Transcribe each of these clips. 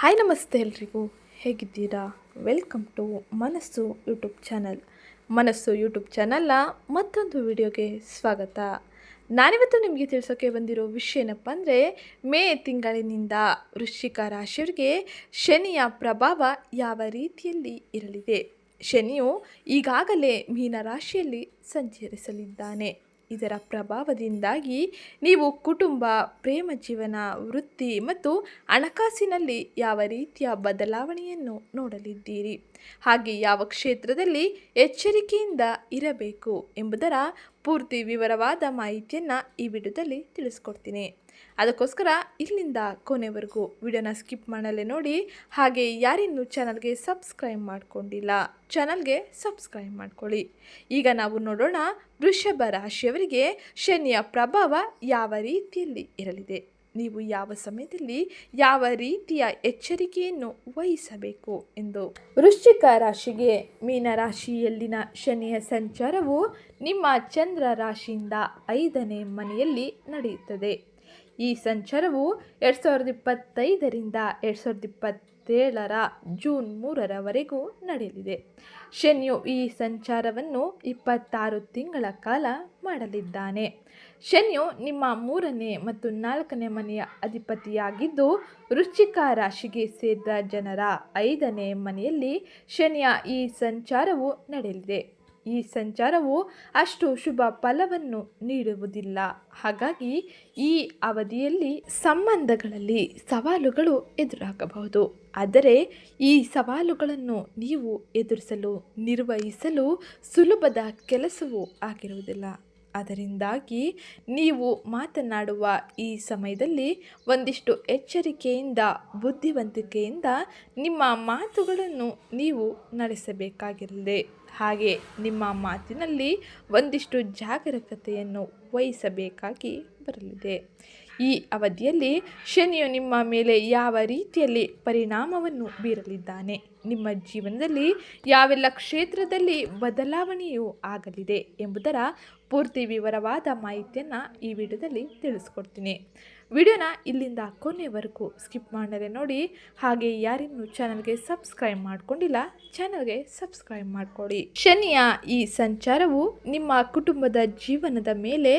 Hi ನಮಸ್ತೆ ಎಲ್ರಿಗೂ. ಹೇಗಿದ್ದೀರಾ? Welcome to Manasu YouTube channel. Manasu YouTube ಚಾನಲ್ನ ಮತ್ತೊಂದು ವಿಡಿಯೋಗೆ ಸ್ವಾಗತ. ನಾನಿವತ್ತು ನಿಮಗೆ ತಿಳಿಸೋಕೆ ಬಂದಿರೋ ವಿಷಯ ಏನಪ್ಪ ಅಂದರೆ, ಮೇ ತಿಂಗಳಿನಿಂದ ವೃಶ್ಚಿಕ ರಾಶಿಯವರಿಗೆ ಶನಿಯ ಪ್ರಭಾವ ಯಾವ ರೀತಿಯಲ್ಲಿ ಇರಲಿದೆ? ಶನಿಯು ಈಗಾಗಲೇ ಮೀನ ರಾಶಿಯಲ್ಲಿ ಸಂಚರಿಸಲಿದ್ದಾನೆ. ಇದರ ಪ್ರಭಾವದಿಂದಾಗಿ ನೀವು ಕುಟುಂಬ, ಪ್ರೇಮ ಜೀವನ, ವೃತ್ತಿ ಮತ್ತು ಹಣಕಾಸಿನಲ್ಲಿ ಯಾವ ರೀತಿಯ ಬದಲಾವಣೆಯನ್ನು ನೋಡಲಿದ್ದೀರಿ? ಹಾಗೆ ಯಾವ ಕ್ಷೇತ್ರದಲ್ಲಿ ಎಚ್ಚರಿಕೆಯಿಂದ ಇರಬೇಕು ಎಂಬುದರ ಪೂರ್ತಿ ವಿವರವಾದ ಮಾಹಿತಿಯನ್ನು ಈ ವಿಡಿಯೋದಲ್ಲಿ ತಿಳಿಸ್ಕೊಡ್ತೀನಿ. ಅದಕ್ಕೋಸ್ಕರ ಇಲ್ಲಿಂದ ಕೊನೆವರೆಗೂ ವಿಡಿಯೋನ ಸ್ಕಿಪ್ ಮಾಡಲೇ ನೋಡಿ, ಹಾಗೆ ಯಾರಿನ್ನೂ ಚಾನಲ್ಗೆ ಸಬ್ಸ್ಕ್ರೈಬ್ ಮಾಡಿಕೊಂಡಿಲ್ಲ, ಚಾನಲ್ಗೆ ಸಬ್ಸ್ಕ್ರೈಬ್ ಮಾಡ್ಕೊಳ್ಳಿ. ಈಗ ನಾವು ನೋಡೋಣ ವೃಷಭ ರಾಶಿಯವರಿಗೆ ಶನಿಯ ಪ್ರಭಾವ ಯಾವ ರೀತಿಯಲ್ಲಿ ಇರಲಿದೆ. ನೀವು ಯಾವ ಸಮಯದಲ್ಲಿ ಯಾವ ರೀತಿಯ ಎಚ್ಚರಿಕೆಯನ್ನು ವಹಿಸಬೇಕು ಎಂದು. ವೃಶ್ಚಿಕ ರಾಶಿಗೆ ಮೀನ ರಾಶಿಯಲ್ಲಿನ ಶನಿಯ ಸಂಚಾರವು ನಿಮ್ಮ ಚಂದ್ರ ರಾಶಿಯಿಂದ ಐದನೇ ಮನೆಯಲ್ಲಿ ನಡೆಯುತ್ತದೆ. ಈ ಸಂಚಾರವು ಎರಡು ಸಾವಿರದ ಇಪ್ಪತ್ತೈದರಿಂದ ಎರಡು ಸಾವಿರದ ಇಪ್ಪತ್ತೇಳರ ಜೂನ್ ಮೂರರವರೆಗೂ ನಡೆಯಲಿದೆ. ಶನಿಯು ಈ ಸಂಚಾರವನ್ನು ಇಪ್ಪತ್ತಾರು ತಿಂಗಳ ಕಾಲ ಮಾಡಲಿದ್ದಾನೆ. ಶನಿಯು ನಿಮ್ಮ ಮೂರನೇ ಮತ್ತು ನಾಲ್ಕನೇ ಮನೆಯ ಅಧಿಪತಿಯಾಗಿದ್ದು ರುಚಿಕ ರಾಶಿಗೆ ಸೇರಿದ ಜನರ ಐದನೇ ಮನೆಯಲ್ಲಿ ಶನಿಯ ಈ ಸಂಚಾರವು ನಡೆಯಲಿದೆ. ಈ ಸಂಚಾರವು ಅಷ್ಟು ಶುಭ ಫಲವನ್ನು ನೀಡುವುದಿಲ್ಲ. ಹಾಗಾಗಿ ಈ ಅವಧಿಯಲ್ಲಿ ಸಂಬಂಧಗಳಲ್ಲಿ ಸವಾಲುಗಳು ಎದುರಾಗಬಹುದು. ಆದರೆ ಈ ಸವಾಲುಗಳನ್ನು ನೀವು ಎದುರಿಸಲು, ನಿರ್ವಹಿಸಲು ಸುಲಭದ ಕೆಲಸವೂ ಆಗಿರುವುದಿಲ್ಲ. ಅದರಿಂದಾಗಿ ನೀವು ಮಾತನಾಡುವ ಈ ಸಮಯದಲ್ಲಿ ಒಂದಿಷ್ಟು ಎಚ್ಚರಿಕೆಯಿಂದ, ಬುದ್ಧಿವಂತಿಕೆಯಿಂದ ನಿಮ್ಮ ಮಾತುಗಳನ್ನು ನೀವು ನಡೆಸಬೇಕಾಗಿರಲಿದೆ ಹಾಗೆ ನಿಮ್ಮ ಮಾತಿನಲ್ಲಿ ಒಂದಿಷ್ಟು ಜಾಗರೂಕತೆಯನ್ನು ವಹಿಸಬೇಕಾಗಿ ಬರಲಿದೆ. ಈ ಅವಧಿಯಲ್ಲಿ ಶನಿಯು ನಿಮ್ಮ ಮೇಲೆ ಯಾವ ರೀತಿಯಲ್ಲಿ ಪರಿಣಾಮವನ್ನು ಬೀರಲಿದ್ದಾನೆ? ನಿಮ್ಮ ಜೀವನದಲ್ಲಿ ಯಾವೆಲ್ಲ ಕ್ಷೇತ್ರದಲ್ಲಿ ಬದಲಾವಣೆಯೂ ಆಗಲಿದೆ ಎಂಬುದರ ಪೂರ್ತಿ ವಿವರವಾದ ಮಾಹಿತಿಯನ್ನು ಈ ವಿಡಿಯೋದಲ್ಲಿ ತಿಳಿಸ್ಕೊಡ್ತೀನಿ. ವಿಡಿಯೋನ ಇಲ್ಲಿಂದ ಕೊನೆವರೆಗೂ ಸ್ಕಿಪ್ ಮಾಡದೆ ನೋಡಿ, ಹಾಗೆ ಯಾರಿನ್ನೂ ಚಾನಲ್ಗೆ ಸಬ್ಸ್ಕ್ರೈಬ್ ಮಾಡ್ಕೊಂಡಿಲ್ಲ, ಚಾನಲ್ಗೆ ಸಬ್ಸ್ಕ್ರೈಬ್ ಮಾಡಿಕೊಡಿ. ಶನಿಯ ಈ ಸಂಚಾರವು ನಿಮ್ಮ ಕುಟುಂಬದ ಜೀವನದ ಮೇಲೆ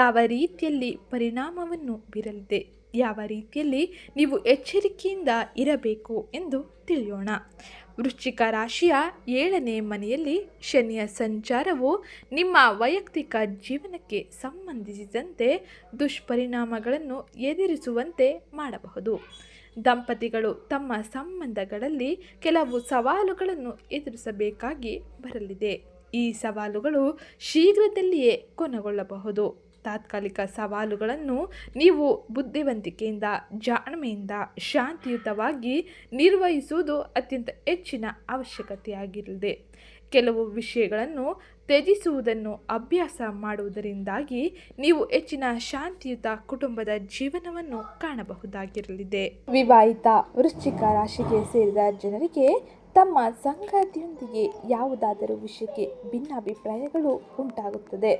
ಯಾವ ರೀತಿಯಲ್ಲಿ ಪರಿಣಾಮವನ್ನು ಬೀರಲಿದೆ, ಯಾವ ರೀತಿಯಲ್ಲಿ ನೀವು ಎಚ್ಚರಿಕೆಯಿಂದ ಇರಬೇಕು ಎಂದು ತಿಳಿಯೋಣ. ವೃಶ್ಚಿಕ ರಾಶಿಯ ಏಳನೇ ಮನೆಯಲ್ಲಿ ಶನಿಯ ಸಂಚಾರವು ನಿಮ್ಮ ವೈಯಕ್ತಿಕ ಜೀವನಕ್ಕೆ ಸಂಬಂಧಿಸಿದಂತೆ ದುಷ್ಪರಿಣಾಮಗಳನ್ನು ಎದುರಿಸುವಂತೆ ಮಾಡಬಹುದು. ದಂಪತಿಗಳು ತಮ್ಮ ಸಂಬಂಧಗಳಲ್ಲಿ ಕೆಲವು ಸವಾಲುಗಳನ್ನು ಎದುರಿಸಬೇಕಾಗಿ ಬರಲಿದೆ. ಈ ಸವಾಲುಗಳು ಶೀಘ್ರದಲ್ಲಿಯೇ ಕೊನೆಗೊಳ್ಳಬಹುದು. ತಾತ್ಕಾಲಿಕ ಸವಾಲುಗಳನ್ನು ನೀವು ಬುದ್ಧಿವಂತಿಕೆಯಿಂದ, ಜಾಣ್ಮೆಯಿಂದ, ಶಾಂತಿಯುತವಾಗಿ ನಿರ್ವಹಿಸುವುದು ಅತ್ಯಂತ ಹೆಚ್ಚಿನ ಅವಶ್ಯಕತೆಯಾಗಿರಲಿದೆ ಕೆಲವು ವಿಷಯಗಳನ್ನು ತ್ಯಜಿಸುವುದನ್ನು ಅಭ್ಯಾಸ ಮಾಡುವುದರಿಂದಾಗಿ ನೀವು ಹೆಚ್ಚಿನ ಶಾಂತಿಯುತ ಕುಟುಂಬದ ಜೀವನವನ್ನು ಕಾಣಬಹುದಾಗಿರಲಿದೆ. ವಿವಾಹಿತ ವೃಶ್ಚಿಕ ರಾಶಿಗೆ ಸೇರಿದ ಜನರಿಗೆ ತಮ್ಮ ಸಂಗಾತಿಯೊಂದಿಗೆ ಯಾವುದಾದರೂ ವಿಷಯಕ್ಕೆ ಭಿನ್ನಾಭಿಪ್ರಾಯಗಳು ಉಂಟಾಗುತ್ತದೆ.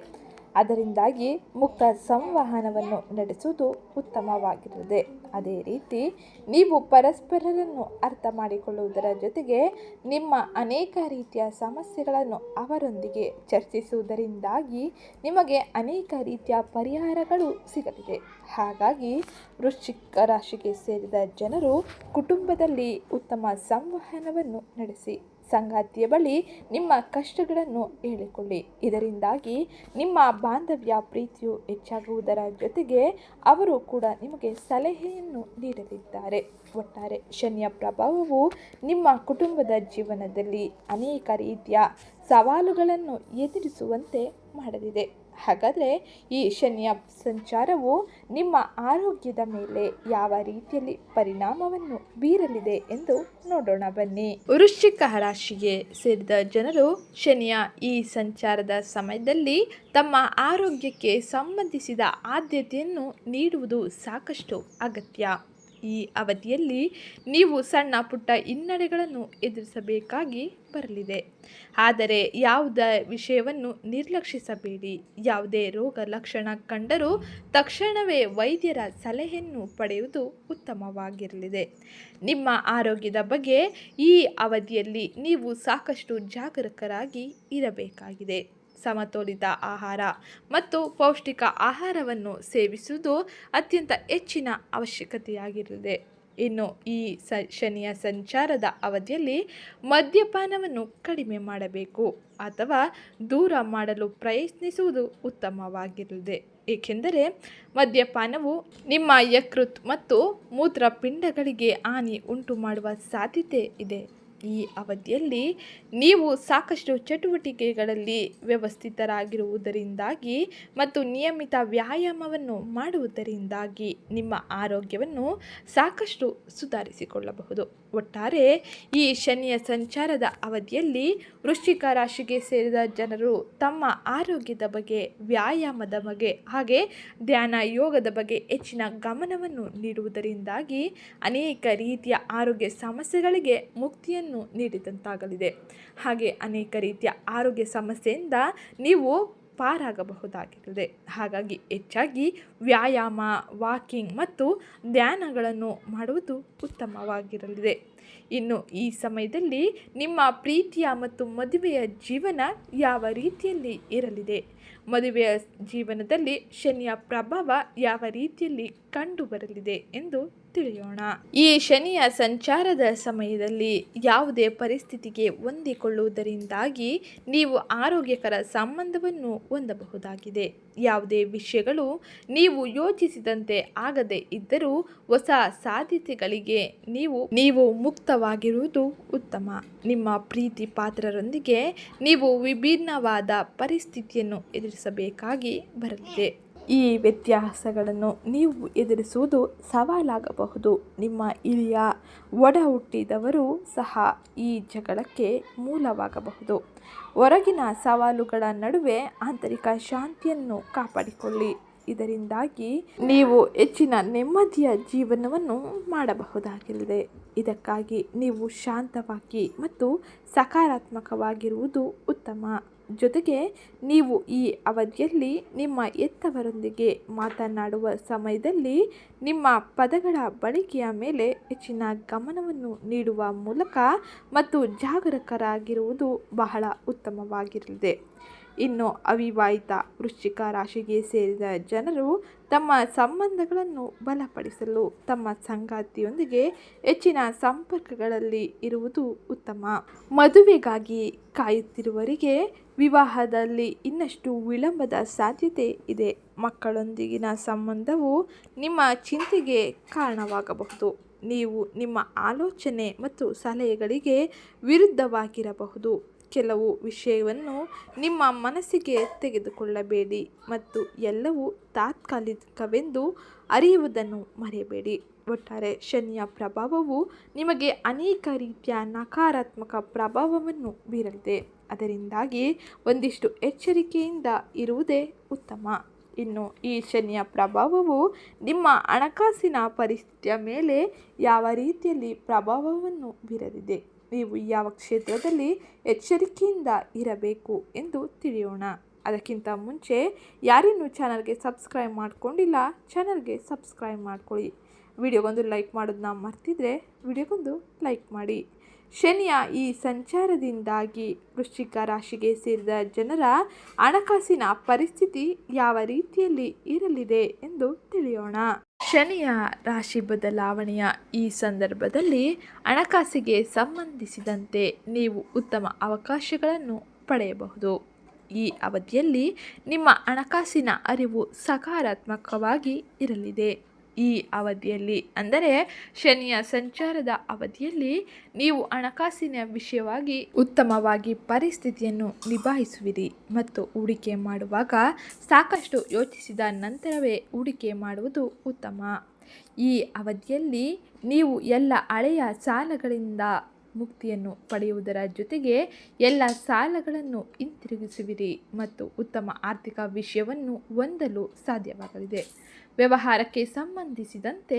ಅದರಿಂದಾಗಿ ಮುಕ್ತ ಸಂವಹನವನ್ನು ನಡೆಸುವುದು ಉತ್ತಮವಾಗಿರುತ್ತದೆ. ಅದೇ ರೀತಿ ನೀವು ಪರಸ್ಪರರನ್ನು ಅರ್ಥ ಮಾಡಿಕೊಳ್ಳುವುದರ ಜೊತೆಗೆ ನಿಮ್ಮ ಅನೇಕ ರೀತಿಯ ಸಮಸ್ಯೆಗಳನ್ನು ಅವರೊಂದಿಗೆ ಚರ್ಚಿಸುವುದರಿಂದಾಗಿ ನಿಮಗೆ ಅನೇಕ ರೀತಿಯ ಪರಿಹಾರಗಳು ಸಿಗಲಿದೆ. ಹಾಗಾಗಿ ವೃಶ್ಚಿಕ ರಾಶಿಗೆ ಸೇರಿದ ಜನರು ಕುಟುಂಬದಲ್ಲಿ ಉತ್ತಮ ಸಂವಹನವನ್ನು ನಡೆಸಿ ಸಂಗಾತಿಯ ಬಳಿ ನಿಮ್ಮ ಕಷ್ಟಗಳನ್ನು ಹೇಳಿಕೊಳ್ಳಿ. ಇದರಿಂದಾಗಿ ನಿಮ್ಮ ಬಾಂಧವ್ಯ ಪ್ರೀತಿಯು ಹೆಚ್ಚಾಗುವುದರ ಜೊತೆಗೆ ಅವರು ಕೂಡ ನಿಮಗೆ ಸಲಹೆಯನ್ನು ನೀಡಲಿದ್ದಾರೆ. ಒಟ್ಟಾರೆ ಶನಿಯ ಪ್ರಭಾವವು ನಿಮ್ಮ ಕುಟುಂಬದ ಜೀವನದಲ್ಲಿ ಅನೇಕ ರೀತಿಯ ಸವಾಲುಗಳನ್ನು ಎದುರಿಸುವಂತೆ ಮಾಡಲಿದೆ. ಹಾಗಾದರೆ ಈ ಶನಿಯ ಸಂಚಾರವು ನಿಮ್ಮ ಆರೋಗ್ಯದ ಮೇಲೆ ಯಾವ ರೀತಿಯಲ್ಲಿ ಪರಿಣಾಮವನ್ನು ಬೀರಲಿದೆ ಎಂದು ನೋಡೋಣ ಬನ್ನಿ. ವೃಶ್ಚಿಕ ರಾಶಿಗೆ ಸೇರಿದ ಜನರು ಶನಿಯ ಈ ಸಂಚಾರದ ಸಮಯದಲ್ಲಿ ತಮ್ಮ ಆರೋಗ್ಯಕ್ಕೆ ಸಂಬಂಧಿಸಿದ ಆದ್ಯತೆಯನ್ನು ನೀಡುವುದು ಸಾಕಷ್ಟು ಅಗತ್ಯ. ಈ ಅವಧಿಯಲ್ಲಿ ನೀವು ಸಣ್ಣ ಪುಟ್ಟ ಹಿನ್ನಡೆಗಳನ್ನು ಎದುರಿಸಬೇಕಾಗಿ ಬರಲಿದೆ. ಆದರೆ ಯಾವುದೇ ವಿಷಯವನ್ನು ನಿರ್ಲಕ್ಷಿಸಬೇಡಿ. ಯಾವುದೇ ರೋಗ ಲಕ್ಷಣ ಕಂಡರೂ ತಕ್ಷಣವೇ ವೈದ್ಯರ ಸಲಹೆಯನ್ನು ಪಡೆಯುವುದು ಉತ್ತಮವಾಗಿರಲಿದೆ. ನಿಮ್ಮ ಆರೋಗ್ಯದ ಬಗ್ಗೆ ಈ ಅವಧಿಯಲ್ಲಿ ನೀವು ಸಾಕಷ್ಟು ಜಾಗರೂಕರಾಗಿ ಇರಬೇಕಾಗಿದೆ. ಸಮತೋಲಿತ ಆಹಾರ ಮತ್ತು ಪೌಷ್ಟಿಕ ಆಹಾರವನ್ನು ಸೇವಿಸುವುದು ಅತ್ಯಂತ ಹೆಚ್ಚಿನ ಅವಶ್ಯಕತೆಯಾಗಿರುತ್ತದೆ. ಇನ್ನು ಈ ಸ ಶನಿಯ ಸಂಚಾರದ ಅವಧಿಯಲ್ಲಿ ಮದ್ಯಪಾನವನ್ನು ಕಡಿಮೆ ಮಾಡಬೇಕು ಅಥವಾ ದೂರ ಮಾಡಲು ಪ್ರಯತ್ನಿಸುವುದು ಉತ್ತಮವಾಗಿರುತ್ತದೆ. ಏಕೆಂದರೆ ಮದ್ಯಪಾನವು ನಿಮ್ಮ ಯಕೃತ್ ಮತ್ತು ಮೂತ್ರಪಿಂಡಗಳಿಗೆ ಹಾನಿ ಉಂಟು ಮಾಡುವ ಸಾಧ್ಯತೆ ಇದೆ. ಈ ಅವಧಿಯಲ್ಲಿ ನೀವು ಸಾಕಷ್ಟು ಚಟುವಟಿಕೆಗಳಲ್ಲಿ ವ್ಯವಸ್ಥಿತರಾಗಿರುವುದರಿಂದಾಗಿ ಮತ್ತು ನಿಯಮಿತ ವ್ಯಾಯಾಮವನ್ನು ಮಾಡುವುದರಿಂದಾಗಿ ನಿಮ್ಮ ಆರೋಗ್ಯವನ್ನು ಸಾಕಷ್ಟು ಸುಧಾರಿಸಿಕೊಳ್ಳಬಹುದು. ಒಟ್ಟಾರೆ ಈ ಶನಿಯ ಸಂಚಾರದ ಅವಧಿಯಲ್ಲಿ ವೃಶ್ಚಿಕ ರಾಶಿಗೆ ಸೇರಿದ ಜನರು ತಮ್ಮ ಆರೋಗ್ಯದ ಬಗ್ಗೆ, ವ್ಯಾಯಾಮದ ಬಗ್ಗೆ, ಹಾಗೆ ಧ್ಯಾನ ಯೋಗದ ಬಗ್ಗೆ ಹೆಚ್ಚಿನ ಗಮನವನ್ನು ನೀಡುವುದರಿಂದಾಗಿ ಅನೇಕ ರೀತಿಯ ಆರೋಗ್ಯ ಸಮಸ್ಯೆಗಳಿಗೆ ಮುಕ್ತಿಯನ್ನು ನೀಡಿದಂತಾಗಲಿದೆ. ಹಾಗೆ ಅನೇಕ ರೀತಿಯ ಆರೋಗ್ಯ ಸಮಸ್ಯೆಯಿಂದ ನೀವು ಪಾರಾಗಬಹುದಾಗಿರುತ್ತದೆ ಹಾಗಾಗಿ ಹೆಚ್ಚಾಗಿ ವ್ಯಾಯಾಮ, ವಾಕಿಂಗ್ ಮತ್ತು ಧ್ಯಾನಗಳನ್ನು ಮಾಡುವುದು ಉತ್ತಮವಾಗಿರಲಿದೆ. ಇನ್ನು ಈ ಸಮಯದಲ್ಲಿ ನಿಮ್ಮ ಪ್ರೀತಿಯ ಮತ್ತು ಮದುವೆಯ ಜೀವನ ಯಾವ ರೀತಿಯಲ್ಲಿ ಇರಲಿದೆ? ಮದುವೆಯ ಜೀವನದಲ್ಲಿ ಶನಿಯ ಪ್ರಭಾವ ಯಾವ ರೀತಿಯಲ್ಲಿ ಕಂಡುಬರಲಿದೆ ಎಂದು ತಿಳಿಯೋಣ. ಈ ಶನಿಯ ಸಂಚಾರದ ಸಮಯದಲ್ಲಿ ಯಾವುದೇ ಪರಿಸ್ಥಿತಿಗೆ ಹೊಂದಿಕೊಳ್ಳುವುದರಿಂದಾಗಿ ನೀವು ಆರೋಗ್ಯಕರ ಸಂಬಂಧವನ್ನು ಹೊಂದಬಹುದಾಗಿದೆ. ಯಾವುದೇ ವಿಷಯಗಳು ನೀವು ಯೋಚಿಸಿದಂತೆ ಆಗದೆ ಇದ್ದರೂ ಹೊಸ ಸಾಧ್ಯತೆಗಳಿಗೆ ನೀವು ನೀವು ಮುಕ್ತವಾಗಿರುವುದು ಉತ್ತಮ. ನಿಮ್ಮ ಪ್ರೀತಿ ಪಾತ್ರರೊಂದಿಗೆ ನೀವು ವಿಭಿನ್ನವಾದ ಪರಿಸ್ಥಿತಿಯನ್ನು ಎದುರಿಸಬೇಕಾಗಿ ಬರಲಿದೆ. ಈ ವ್ಯತ್ಯಾಸಗಳನ್ನು ನೀವು ಎದುರಿಸುವುದು ಸವಾಲಾಗಬಹುದು. ನಿಮ್ಮ ಹಿರಿಯ ಒಡ ಹುಟ್ಟಿದವರು ಸಹ ಈ ಜಗಳಕ್ಕೆ ಮೂಲವಾಗಬಹುದು. ಹೊರಗಿನ ಸವಾಲುಗಳ ನಡುವೆ ಆಂತರಿಕ ಶಾಂತಿಯನ್ನು ಕಾಪಾಡಿಕೊಳ್ಳಿ. ಇದರಿಂದಾಗಿ ನೀವು ಹೆಚ್ಚಿನ ನೆಮ್ಮದಿಯ ಜೀವನವನ್ನು ಮಾಡಬಹುದಾಗಿದೆ ಇದಕ್ಕಾಗಿ ನೀವು ಶಾಂತವಾಗಿ ಮತ್ತು ಸಕಾರಾತ್ಮಕವಾಗಿರುವುದು ಉತ್ತಮ. ಜೊತೆಗೆ ನೀವು ಈ ಅವಧಿಯಲ್ಲಿ ನಿಮ್ಮ ಎತ್ತವರೊಂದಿಗೆ ಮಾತನಾಡುವ ಸಮಯದಲ್ಲಿ ನಿಮ್ಮ ಪದಗಳ ಬಳಕೆಯ ಮೇಲೆ ಹೆಚ್ಚಿನ ಗಮನವನ್ನು ನೀಡುವ ಮೂಲಕ ಮತ್ತು ಜಾಗರೂಕರಾಗಿರುವುದು ಬಹಳ ಉತ್ತಮವಾಗಿರಲಿದೆ. ಇನ್ನು ಅವಿವಾಹಿತ ವೃಶ್ಚಿಕ ರಾಶಿಗೆ ಸೇರಿದ ಜನರು ತಮ್ಮ ಸಂಬಂಧಗಳನ್ನು ಬಲಪಡಿಸಲು ತಮ್ಮ ಸಂಗಾತಿಯೊಂದಿಗೆ ಹೆಚ್ಚಿನ ಸಂಪರ್ಕಗಳಲ್ಲಿ ಇರುವುದು ಉತ್ತಮ. ಮದುವೆಗಾಗಿ ಕಾಯುತ್ತಿರುವವರಿಗೆ ವಿವಾಹದಲ್ಲಿ ಇನ್ನಷ್ಟು ವಿಳಂಬದ ಸಾಧ್ಯತೆ ಇದೆ. ಮಕ್ಕಳೊಂದಿಗಿನ ಸಂಬಂಧವು ನಿಮ್ಮ ಚಿಂತೆಗೆ ಕಾರಣವಾಗಬಹುದು. ನೀವು ನಿಮ್ಮ ಆಲೋಚನೆ ಮತ್ತು ಸಲಹೆಗಳಿಗೆ ವಿರುದ್ಧವಾಗಿರಬಹುದು. ಕೆಲವು ವಿಷಯವನ್ನು ನಿಮ್ಮ ಮನಸ್ಸಿಗೆ ತೆಗೆದುಕೊಳ್ಳಬೇಡಿ ಮತ್ತು ಎಲ್ಲವೂ ತಾತ್ಕಾಲಿಕವೆಂದು ಅರಿಯುವುದನ್ನು ಮರೆಯಬೇಡಿ. ಒಟ್ಟಾರೆ ಶನಿಯ ಪ್ರಭಾವವು ನಿಮಗೆ ಅನೇಕ ರೀತಿಯ ನಕಾರಾತ್ಮಕ ಪ್ರಭಾವವನ್ನು ಬೀರಲಿದೆ. ಅದರಿಂದಾಗಿ ಒಂದಿಷ್ಟು ಎಚ್ಚರಿಕೆಯಿಂದ ಇರುವುದೇ ಉತ್ತಮ. ಇನ್ನು ಈ ಶನಿಯ ಪ್ರಭಾವವು ನಿಮ್ಮ ಹಣಕಾಸಿನ ಪರಿಸ್ಥಿತಿಯ ಮೇಲೆ ಯಾವ ರೀತಿಯಲ್ಲಿ ಪ್ರಭಾವವನ್ನು ಬೀರಲಿದೆ. ನೀವು ಯಾವ ಕ್ಷೇತ್ರದಲ್ಲಿ ಎಚ್ಚರಿಕೆಯಿಂದ ಇರಬೇಕು ಎಂದು ತಿಳಿಯೋಣ. ಅದಕ್ಕಿಂತ ಮುಂಚೆ ಯಾರಿನ್ನೂ ಚಾನಲ್ಗೆ ಸಬ್ಸ್ಕ್ರೈಬ್ ಮಾಡಿಕೊಂಡಿಲ್ಲ ಚಾನಲ್ಗೆ ಸಬ್ಸ್ಕ್ರೈಬ್ ಮಾಡ್ಕೊಳ್ಳಿ. ವಿಡಿಯೋಗೊಂದು ಲೈಕ್ ಮಾಡೋದನ್ನ ಮರ್ತಿದ್ರೆ ವಿಡಿಯೋಗೊಂದು ಲೈಕ್ ಮಾಡಿ. ಶನಿಯ ಈ ಸಂಚಾರದಿಂದಾಗಿ ವೃಶ್ಚಿಕ ರಾಶಿಗೆ ಸೇರಿದ ಜನರ ಹಣಕಾಸಿನ ಪರಿಸ್ಥಿತಿ ಯಾವ ರೀತಿಯಲ್ಲಿ ಇರಲಿದೆ ಎಂದು ತಿಳಿಯೋಣ. ಶನಿಯ ರಾಶಿ ಬದಲಾವಣೆಯ ಈ ಸಂದರ್ಭದಲ್ಲಿ ಹಣಕಾಸಿಗೆ ಸಂಬಂಧಿಸಿದಂತೆ ನೀವು ಉತ್ತಮ ಅವಕಾಶಗಳನ್ನು ಪಡೆಯಬಹುದು. ಈ ಅವಧಿಯಲ್ಲಿ ನಿಮ್ಮ ಹಣಕಾಸಿನ ಅರಿವು ಸಕಾರಾತ್ಮಕವಾಗಿ ಇರಲಿದೆ. ಈ ಅವಧಿಯಲ್ಲಿ. ಅಂದರೆ ಶನಿಯ ಸಂಚಾರದ ಅವಧಿಯಲ್ಲಿ ನೀವು ಹಣಕಾಸಿನ ವಿಷಯವಾಗಿ ಉತ್ತಮವಾಗಿ ಪರಿಸ್ಥಿತಿಯನ್ನು ನಿಭಾಯಿಸುವಿರಿ ಮತ್ತು ಹೂಡಿಕೆ ಮಾಡುವಾಗ ಸಾಕಷ್ಟು ಯೋಚಿಸಿದ ನಂತರವೇ ಹೂಡಿಕೆ ಮಾಡುವುದು ಉತ್ತಮ. ಈ ಅವಧಿಯಲ್ಲಿ ನೀವು ಎಲ್ಲ ಹಳೆಯ ಸಾಲಗಳಿಂದ ಮುಕ್ತಿಯನ್ನು ಪಡೆಯುವುದರ ಜೊತೆಗೆ ಎಲ್ಲ ಸಾಲಗಳನ್ನು ಹಿಂತಿರುಗಿಸುವಿರಿ ಮತ್ತು ಉತ್ತಮ ಆರ್ಥಿಕ ವಿಷಯವನ್ನು ಹೊಂದಲು ಸಾಧ್ಯವಾಗಲಿದೆ. ವ್ಯವಹಾರಕ್ಕೆ ಸಂಬಂಧಿಸಿದಂತೆ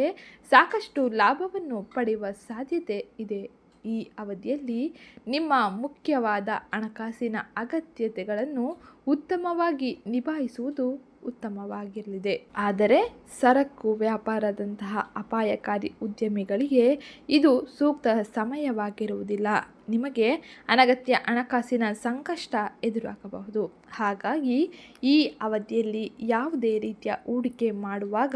ಸಾಕಷ್ಟು ಲಾಭವನ್ನು ಪಡೆಯುವ ಸಾಧ್ಯತೆ ಇದೆ. ಈ ಅವಧಿಯಲ್ಲಿ ನಿಮ್ಮ ಮುಖ್ಯವಾದ ಹಣಕಾಸಿನ ಅಗತ್ಯತೆಗಳನ್ನು ಉತ್ತಮವಾಗಿ ನಿಭಾಯಿಸುವುದು ಉತ್ತಮವಾಗಿರಲಿದೆ. ಆದರೆ ಸರಕು, ವ್ಯಾಪಾರದಂತಹ ಅಪಾಯಕಾರಿ ಉದ್ಯಮಿಗಳಿಗೆ ಇದು ಸೂಕ್ತ ಸಮಯವಾಗಿರುವುದಿಲ್ಲ. ನಿಮಗೆ ಅನಗತ್ಯ ಹಣಕಾಸಿನ ಸಂಕಷ್ಟ ಎದುರಾಗಬಹುದು. ಹಾಗಾಗಿ ಈ ಅವಧಿಯಲ್ಲಿ ಯಾವುದೇ ರೀತಿಯ ಹೂಡಿಕೆ ಮಾಡುವಾಗ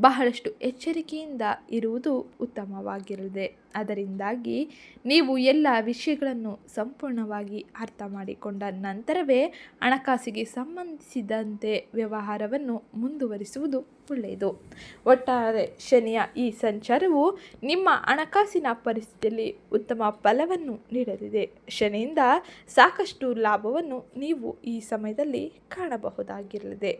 ಬಹಳಷ್ಟು ಎಚ್ಚರಿಕೆಯಿಂದ ಇರುವುದು ಉತ್ತಮವಾಗಿರಲಿದೆ. ಅದರಿಂದಾಗಿ ನೀವು ಎಲ್ಲ ವಿಷಯಗಳನ್ನು ಸಂಪೂರ್ಣವಾಗಿ ಅರ್ಥ ಮಾಡಿಕೊಂಡ ನಂತರವೇ ಹಣಕಾಸಿಗೆ ಸಂಬಂಧಿಸಿದಂತೆ ವ್ಯವಹಾರವನ್ನು ಮುಂದುವರಿಸುವುದು ಒಳ್ಳೆಯದು. ಒಟ್ಟಾರೆ ಶನಿಯ ಈ ಸಂಚಾರವು ನಿಮ್ಮ ಹಣಕಾಸಿನ ಪರಿಸ್ಥಿತಿಯಲ್ಲಿ ಉತ್ತಮ ಫಲವನ್ನು ನೀಡಲಿದೆ ಶನಿಯಿಂದ ಸಾಕಷ್ಟು ಲಾಭವನ್ನು ನೀವು ಈ ಸಮಯದಲ್ಲಿ ಕಾಣಬಹುದಾಗಿರಲಿದೆ.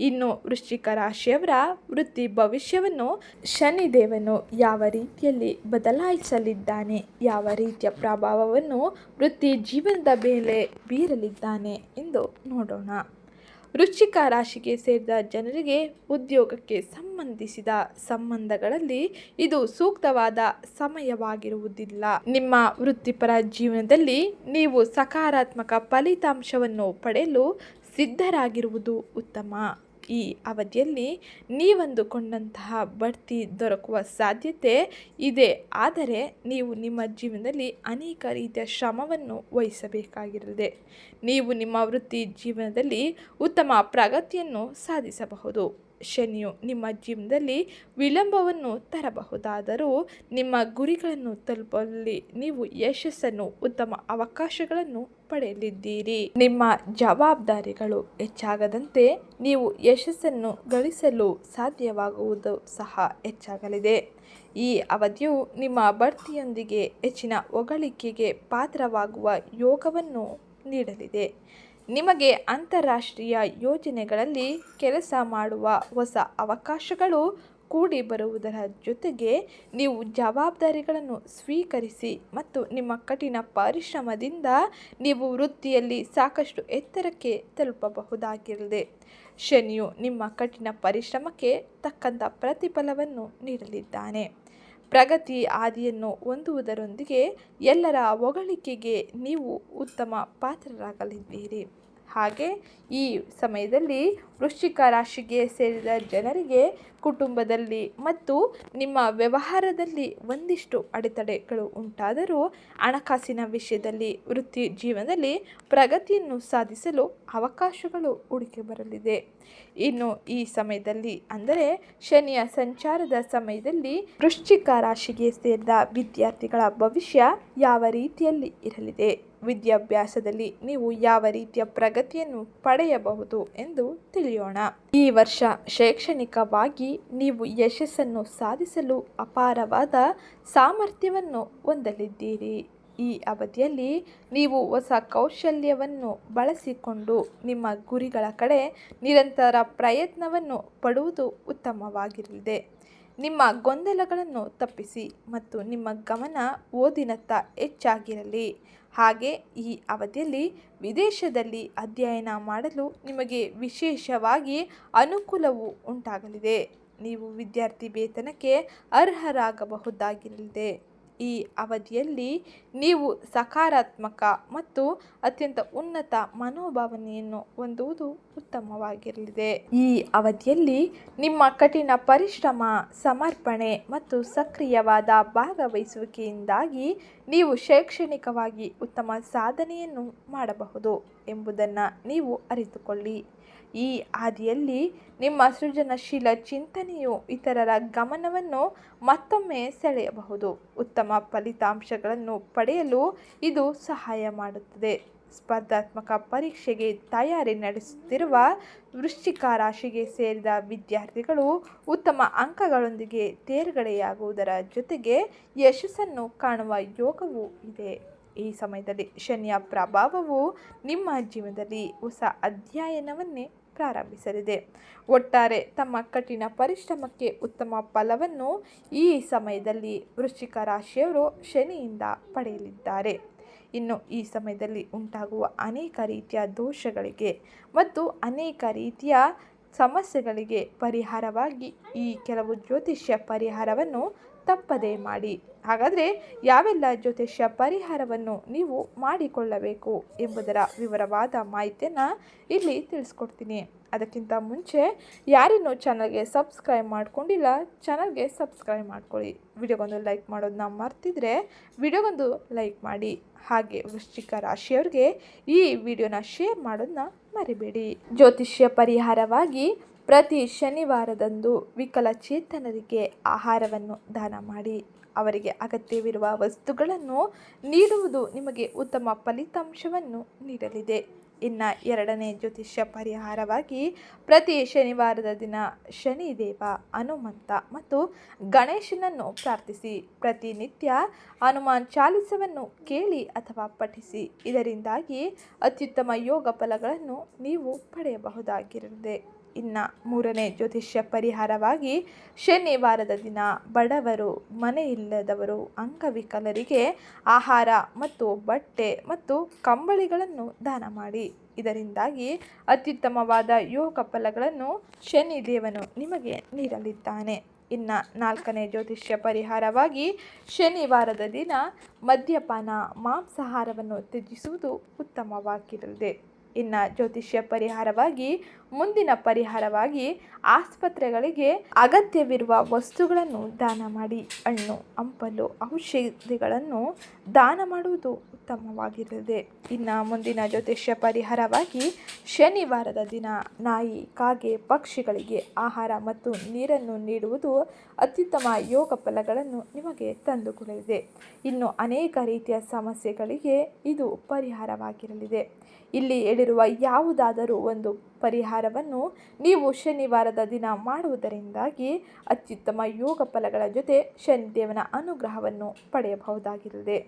ಇನ್ನು ವೃಶ್ಚಿಕ ರಾಶಿಯವರ ವೃತ್ತಿ ಭವಿಷ್ಯವನ್ನು ಶನಿದೇವನು ಯಾವ ರೀತಿಯಲ್ಲಿ ಬದಲಾಯಿಸಲಿದ್ದಾನೆ, ಯಾವ ರೀತಿಯ ಪ್ರಭಾವವನ್ನು ವೃತ್ತಿ ಜೀವನದ ಮೇಲೆ ಬೀರಲಿದ್ದಾನೆ ಎಂದು ನೋಡೋಣ. ವೃಶ್ಚಿಕ ರಾಶಿಗೆ ಸೇರಿದ ಜನರಿಗೆ ಉದ್ಯೋಗಕ್ಕೆ ಸಂಬಂಧಿಸಿದ ಸಂಬಂಧಗಳಲ್ಲಿ ಇದು ಸೂಕ್ತವಾದ ಸಮಯವಾಗಿರುವುದಿಲ್ಲ. ನಿಮ್ಮ ವೃತ್ತಿಪರ ಜೀವನದಲ್ಲಿ ನೀವು ಸಕಾರಾತ್ಮಕ ಫಲಿತಾಂಶವನ್ನು ಪಡೆಯಲು ಸಿದ್ಧರಾಗಿರುವುದು ಉತ್ತಮ. ಈ ಅವಧಿಯಲ್ಲಿ ನೀವಂದುಕೊಂಡಂತಹ ಬಡ್ತಿ ದೊರಕುವ ಸಾಧ್ಯತೆ ಇದೆ. ಆದರೆ ನೀವು ನಿಮ್ಮ ಜೀವನದಲ್ಲಿ ಅನೇಕ ರೀತಿಯ ಶ್ರಮವನ್ನು ವಹಿಸಬೇಕಾಗಿರುತ್ತದೆ ನೀವು ನಿಮ್ಮ ವೃತ್ತಿ ಜೀವನದಲ್ಲಿ ಉತ್ತಮ ಪ್ರಗತಿಯನ್ನು ಸಾಧಿಸಬಹುದು. ಶನಿಯು ನಿಮ್ಮ ಜೀವನದಲ್ಲಿ ವಿಳಂಬವನ್ನು ತರಬಹುದಾದರೂ ನಿಮ್ಮ ಗುರಿಗಳನ್ನು ತಲುಪಲ್ಲಿ ನೀವು ಯಶಸ್ಸನ್ನು, ಉತ್ತಮ ಅವಕಾಶಗಳನ್ನು ಪಡೆಯಲಿದ್ದೀರಿ. ನಿಮ್ಮ ಜವಾಬ್ದಾರಿಗಳು ಹೆಚ್ಚಾಗದಂತೆ ನೀವು ಯಶಸ್ಸನ್ನು ಗಳಿಸಲು ಸಾಧ್ಯವಾಗುವುದು ಸಹ ಹೆಚ್ಚಾಗಲಿದೆ. ಈ ಅವಧಿಯು ನಿಮ್ಮ ಬಡ್ತಿಯೊಂದಿಗೆ ಹೆಚ್ಚಿನ ಹೊಗಳಿಕೆಗೆ ಪಾತ್ರವಾಗುವ ಯೋಗವನ್ನು ನೀಡಲಿದೆ. ನಿಮಗೆ ಅಂತಾರಾಷ್ಟ್ರೀಯ ಯೋಜನೆಗಳಲ್ಲಿ ಕೆಲಸ ಮಾಡುವ ಹೊಸ ಅವಕಾಶಗಳು ಕೂಡಿ ಬರುವುದರ ಜೊತೆಗೆ ನೀವು ಜವಾಬ್ದಾರಿಗಳನ್ನು ಸ್ವೀಕರಿಸಿ ಮತ್ತು ನಿಮ್ಮ ಕಠಿಣ ಪರಿಶ್ರಮದಿಂದ ನೀವು ವೃತ್ತಿಯಲ್ಲಿ ಸಾಕಷ್ಟು ಎತ್ತರಕ್ಕೆ ತಲುಪಬಹುದಾಗಿರಲಿದೆ ಶನಿಯು ನಿಮ್ಮ ಕಠಿಣ ಪರಿಶ್ರಮಕ್ಕೆ ತಕ್ಕಂಥ ಪ್ರತಿಫಲವನ್ನು ನೀಡಲಿದ್ದಾನೆ. ಪ್ರಗತಿ ಆದಿಯನ್ನು ಹೊಂದುವುದರೊಂದಿಗೆ ಎಲ್ಲರ ಹೊಗಳಿಕೆಗೆ ನೀವು ಉತ್ತಮ ಪಾತ್ರರಾಗಲಿದ್ದೀರಿ. ಹಾಗೆ ಈ ಸಮಯದಲ್ಲಿ ವೃಶ್ಚಿಕ ರಾಶಿಗೆ ಸೇರಿದ ಜನರಿಗೆ ಕುಟುಂಬದಲ್ಲಿ ಮತ್ತು ನಿಮ್ಮ ವ್ಯವಹಾರದಲ್ಲಿ ಒಂದಿಷ್ಟು ಅಡೆತಡೆಗಳು ಉಂಟಾದರೂ ಹಣಕಾಸಿನ ವಿಷಯದಲ್ಲಿ ವೃತ್ತಿ ಜೀವನದಲ್ಲಿ ಪ್ರಗತಿಯನ್ನು ಸಾಧಿಸಲು ಅವಕಾಶಗಳು ಹುಡುಕಿ ಬರಲಿದೆ. ಇನ್ನು ಈ ಸಮಯದಲ್ಲಿ ಅಂದರೆ ಶನಿಯ ಸಂಚಾರದ ಸಮಯದಲ್ಲಿ ವೃಶ್ಚಿಕ ರಾಶಿಗೆ ಸೇರಿದ ವಿದ್ಯಾರ್ಥಿಗಳ ಭವಿಷ್ಯ ಯಾವ ರೀತಿಯಲ್ಲಿ ಇರಲಿದೆ? ವಿದ್ಯಾಭ್ಯಾಸದಲ್ಲಿ ನೀವು ಯಾವ ರೀತಿಯ ಪ್ರಗತಿಯನ್ನು ಪಡೆಯಬಹುದು ಎಂದು ತಿಳಿಯೋಣ. ಈ ವರ್ಷ ಶೈಕ್ಷಣಿಕವಾಗಿ ನೀವು ಯಶಸ್ಸನ್ನು ಸಾಧಿಸಲು ಅಪಾರವಾದ ಸಾಮರ್ಥ್ಯವನ್ನು ಹೊಂದಲಿದ್ದೀರಿ. ಈ ಅವಧಿಯಲ್ಲಿ ನೀವು ಹೊಸ ಕೌಶಲ್ಯವನ್ನು ಬಳಸಿಕೊಂಡು ನಿಮ್ಮ ಗುರಿಗಳ ಕಡೆ ನಿರಂತರ ಪ್ರಯತ್ನವನ್ನು ಪಡುವುದು ಉತ್ತಮವಾಗಿರಲಿದೆ. ನಿಮ್ಮ ಗೊಂದಲಗಳನ್ನು ತಪ್ಪಿಸಿ ಮತ್ತು ನಿಮ್ಮ ಗಮನ ಓದಿನತ್ತ ಹೆಚ್ಚಾಗಿರಲಿ. ಹಾಗೆ ಈ ಅವಧಿಯಲ್ಲಿ ವಿದೇಶದಲ್ಲಿ ಅಧ್ಯಯನ ಮಾಡಲು ನಿಮಗೆ ವಿಶೇಷವಾಗಿ ಅನುಕೂಲವು ಉಂಟಾಗಲಿದೆ. ನೀವು ವಿದ್ಯಾರ್ಥಿ ವೇತನಕ್ಕೆ ಅರ್ಹರಾಗಬಹುದಾಗಿರಲಿದೆ. ಈ ಅವಧಿಯಲ್ಲಿ ನೀವು ಸಕಾರಾತ್ಮಕ ಮತ್ತು ಅತ್ಯಂತ ಉನ್ನತ ಮನೋಭಾವನೆಯನ್ನು ಹೊಂದುವುದು ಉತ್ತಮವಾಗಿರಲಿದೆ. ಈ ಅವಧಿಯಲ್ಲಿ ನಿಮ್ಮ ಕಠಿಣ ಪರಿಶ್ರಮ, ಸಮರ್ಪಣೆ ಮತ್ತು ಸಕ್ರಿಯವಾದ ಭಾಗವಹಿಸುವಿಕೆಯಿಂದಾಗಿ ನೀವು ಶೈಕ್ಷಣಿಕವಾಗಿ ಉತ್ತಮ ಸಾಧನೆಯನ್ನು ಮಾಡಬಹುದು ಎಂಬುದನ್ನು ನೀವು ಅರಿತುಕೊಳ್ಳಿ. ಈ ಹಾದಿಯಲ್ಲಿ ನಿಮ್ಮ ಸೃಜನಶೀಲ ಚಿಂತನೆಯು ಇತರರ ಗಮನವನ್ನು ಮತ್ತೊಮ್ಮೆ ಸೆಳೆಯಬಹುದು. ಉತ್ತಮ ಫಲಿತಾಂಶಗಳನ್ನು ಪಡೆಯಲು ಇದು ಸಹಾಯ ಮಾಡುತ್ತದೆ. ಸ್ಪರ್ಧಾತ್ಮಕ ಪರೀಕ್ಷೆಗೆ ತಯಾರಿ ನಡೆಸುತ್ತಿರುವ ವೃಶ್ಚಿಕ ರಾಶಿಗೆ ಸೇರಿದ ವಿದ್ಯಾರ್ಥಿಗಳು ಉತ್ತಮ ಅಂಕಗಳೊಂದಿಗೆ ತೇರ್ಗಡೆಯಾಗುವುದರ ಜೊತೆಗೆ ಯಶಸ್ಸನ್ನು ಕಾಣುವ ಯೋಗವೂ ಇದೆ. ಈ ಸಮಯದಲ್ಲಿ ಶನಿಯ ಪ್ರಭಾವವು ನಿಮ್ಮ ಜೀವನದಲ್ಲಿ ಹೊಸ ಅಧ್ಯಯನವನ್ನೇ ಪ್ರಾರಂಭಿಸಲಿದೆ. ಒಟ್ಟಾರೆ ತಮ್ಮ ಕಠಿಣ ಪರಿಶ್ರಮಕ್ಕೆ ಉತ್ತಮ ಫಲವನ್ನು ಈ ಸಮಯದಲ್ಲಿ ವೃಶ್ಚಿಕ ರಾಶಿಯವರು ಶನಿಯಿಂದ ಪಡೆಯಲಿದ್ದಾರೆ. ಇನ್ನು ಈ ಸಮಯದಲ್ಲಿ ಉಂಟಾಗುವ ಅನೇಕ ರೀತಿಯ ದೋಷಗಳಿಗೆ ಮತ್ತು ಅನೇಕ ರೀತಿಯ ಸಮಸ್ಯೆಗಳಿಗೆ ಪರಿಹಾರವಾಗಿ ಈ ಕೆಲವು ಜ್ಯೋತಿಷ್ಯ ಪರಿಹಾರವನ್ನು ತಪ್ಪದೇ ಮಾಡಿ. ಹಾಗಾದರೆ ಯಾವೆಲ್ಲ ಜ್ಯೋತಿಷ್ಯ ಪರಿಹಾರವನ್ನು ನೀವು ಮಾಡಿಕೊಳ್ಳಬೇಕು ಎಂಬುದರ ವಿವರವಾದ ಮಾಹಿತಿಯನ್ನು ಇಲ್ಲಿ ತಿಳಿಸ್ಕೊಡ್ತೀನಿ. ಅದಕ್ಕಿಂತ ಮುಂಚೆ ಯಾರಿನ್ನೂ ಚಾನಲ್ಗೆ ಸಬ್ಸ್ಕ್ರೈಬ್ ಮಾಡ್ಕೊಂಡಿಲ್ಲ, ಚಾನಲ್ಗೆ ಸಬ್ಸ್ಕ್ರೈಬ್ ಮಾಡ್ಕೊಳ್ಳಿ. ವಿಡಿಯೋಗೊಂದು ಲೈಕ್ ಮಾಡೋದನ್ನ ಮರ್ತಿದ್ರೆ ವಿಡಿಯೋಗೊಂದು ಲೈಕ್ ಮಾಡಿ. ಹಾಗೆ ವೃಶ್ಚಿಕ ರಾಶಿಯವ್ರಿಗೆ ಈ ವಿಡಿಯೋನ ಶೇರ್ ಮಾಡೋದನ್ನ ಮರಿಬೇಡಿ. ಜ್ಯೋತಿಷ್ಯ ಪರಿಹಾರವಾಗಿ ಪ್ರತಿ ಶನಿವಾರದಂದು ವಿಕಲಚೇತನರಿಗೆ ಆಹಾರವನ್ನು ದಾನ ಮಾಡಿ ಅವರಿಗೆ ಅಗತ್ಯವಿರುವ ವಸ್ತುಗಳನ್ನು ನೀಡುವುದು ನಿಮಗೆ ಉತ್ತಮ ಫಲಿತಾಂಶವನ್ನು ನೀಡಲಿದೆ. ಇನ್ನು ಎರಡನೇ ಜ್ಯೋತಿಷ್ಯ ಪರಿಹಾರವಾಗಿ ಪ್ರತಿ ಶನಿವಾರದ ದಿನ ಶನಿದೇವ, ಹನುಮಂತ ಮತ್ತು ಗಣೇಶನನ್ನು ಪ್ರಾರ್ಥಿಸಿ. ಪ್ರತಿನಿತ್ಯ ಹನುಮಾನ್ ಚಾಲಿಸವನ್ನು ಕೇಳಿ ಅಥವಾ ಪಠಿಸಿ. ಇದರಿಂದಾಗಿ ಅತ್ಯುತ್ತಮ ಯೋಗ ಫಲಗಳನ್ನು ನೀವು ಪಡೆಯಬಹುದಾಗಿರಲಿದೆ ಇನ್ನು ಮೂರನೇ ಜ್ಯೋತಿಷ್ಯ ಪರಿಹಾರವಾಗಿ ಶನಿವಾರದ ದಿನ ಬಡವರು, ಮನೆಯಿಲ್ಲದವರು, ಅಂಗವಿಕಲರಿಗೆ ಆಹಾರ ಮತ್ತು ಬಟ್ಟೆ ಮತ್ತು ಕಂಬಳಿಗಳನ್ನು ದಾನ ಮಾಡಿ. ಇದರಿಂದಾಗಿ ಅತ್ಯುತ್ತಮವಾದ ಯೋಗ ಫಲಗಳನ್ನು ಶನಿದೇವನು ನಿಮಗೆ ನೀಡಲಿದ್ದಾನೆ. ಇನ್ನು ನಾಲ್ಕನೇ ಜ್ಯೋತಿಷ್ಯ ಪರಿಹಾರವಾಗಿ ಶನಿವಾರದ ದಿನ ಮದ್ಯಪಾನ, ಮಾಂಸಾಹಾರವನ್ನು ತ್ಯಜಿಸುವುದು ಉತ್ತಮವಾಗಿರಲಿದೆ. ಇನ್ನು ಜ್ಯೋತಿಷ್ಯ ಪರಿಹಾರವಾಗಿ, ಮುಂದಿನ ಪರಿಹಾರವಾಗಿ ಆಸ್ಪತ್ರೆಗಳಿಗೆ ಅಗತ್ಯವಿರುವ ವಸ್ತುಗಳನ್ನು ದಾನ ಮಾಡಿ. ಹಣ್ಣು, ಹಂಪಲು, ಔಷಧಿಗಳನ್ನು ದಾನ ಮಾಡುವುದು ಉತ್ತಮವಾಗಿರಲಿದೆ ಇನ್ನು ಮುಂದಿನ ಜ್ಯೋತಿಷ್ಯ ಪರಿಹಾರವಾಗಿ ಶನಿವಾರದ ದಿನ ನಾಯಿ, ಕಾಗೆ, ಪಕ್ಷಿಗಳಿಗೆ ಆಹಾರ ಮತ್ತು ನೀರನ್ನು ನೀಡುವುದು ಅತ್ಯುತ್ತಮ ಯೋಗ ಫಲಗಳನ್ನು ನಿಮಗೆ ತಂದುಕೊಡಲಿದೆ ಇನ್ನು ಅನೇಕ ರೀತಿಯ ಸಮಸ್ಯೆಗಳಿಗೆ ಇದು ಪರಿಹಾರವಾಗಿರಲಿದೆ. ಇಲ್ಲಿ ಹೇಳಿರುವ ಯಾವುದಾದರೂ ಒಂದು ಪರಿಹಾರವನ್ನು ನೀವು ಶನಿವಾರದ ದಿನ ಮಾಡುವುದರಿಂದಾಗಿ ಅತ್ಯುತ್ತಮ ಯೋಗ ಫಲಗಳ ಜೊತೆ ಶನಿದೇವನ ಅನುಗ್ರಹವನ್ನು ಪಡೆಯಬಹುದಾಗಿರಲಿದೆ.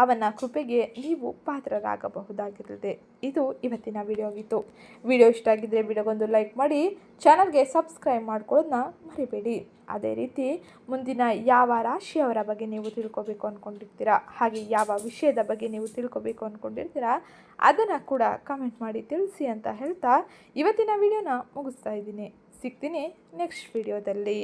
ಅವನ ಕೃಪೆಗೆ ನೀವು ಪಾತ್ರರಾಗಬಹುದಾಗಿರಲಿದೆ. ಇದು ಇವತ್ತಿನ ವಿಡಿಯೋ ಆಗಿತ್ತು ವಿಡಿಯೋ ಇಷ್ಟ ಆಗಿದ್ದರೆ ವಿಡಿಯೋಗೊಂದು ಲೈಕ್ ಮಾಡಿ, ಚಾನಲ್ಗೆ ಸಬ್ಸ್ಕ್ರೈಬ್ ಮಾಡ್ಕೊಳ್ಳೋದನ್ನ ಮರಿಬೇಡಿ. ಅದೇ ರೀತಿ ಮುಂದಿನ ಯಾವ ರಾಶಿಯವರ ಬಗ್ಗೆ ನೀವು ತಿಳ್ಕೊಬೇಕು ಅಂದ್ಕೊಂಡಿರ್ತೀರಾ ಹಾಗೆ ಯಾವ ವಿಷಯದ ಬಗ್ಗೆ ನೀವು ತಿಳ್ಕೊಬೇಕು ಅಂದ್ಕೊಂಡಿರ್ತೀರಾ ಅದನ್ನು ಕೂಡ ಕಮೆಂಟ್ ಮಾಡಿ ತಿಳಿಸಿ ಅಂತ ಹೇಳ್ತಾ ಇವತ್ತಿನ ವಿಡಿಯೋನ ಮುಗಿಸ್ತಾ ಇದ್ದೀನಿ. ಸಿಗ್ತೀನಿ ನೆಕ್ಸ್ಟ್ ವಿಡಿಯೋದಲ್ಲಿ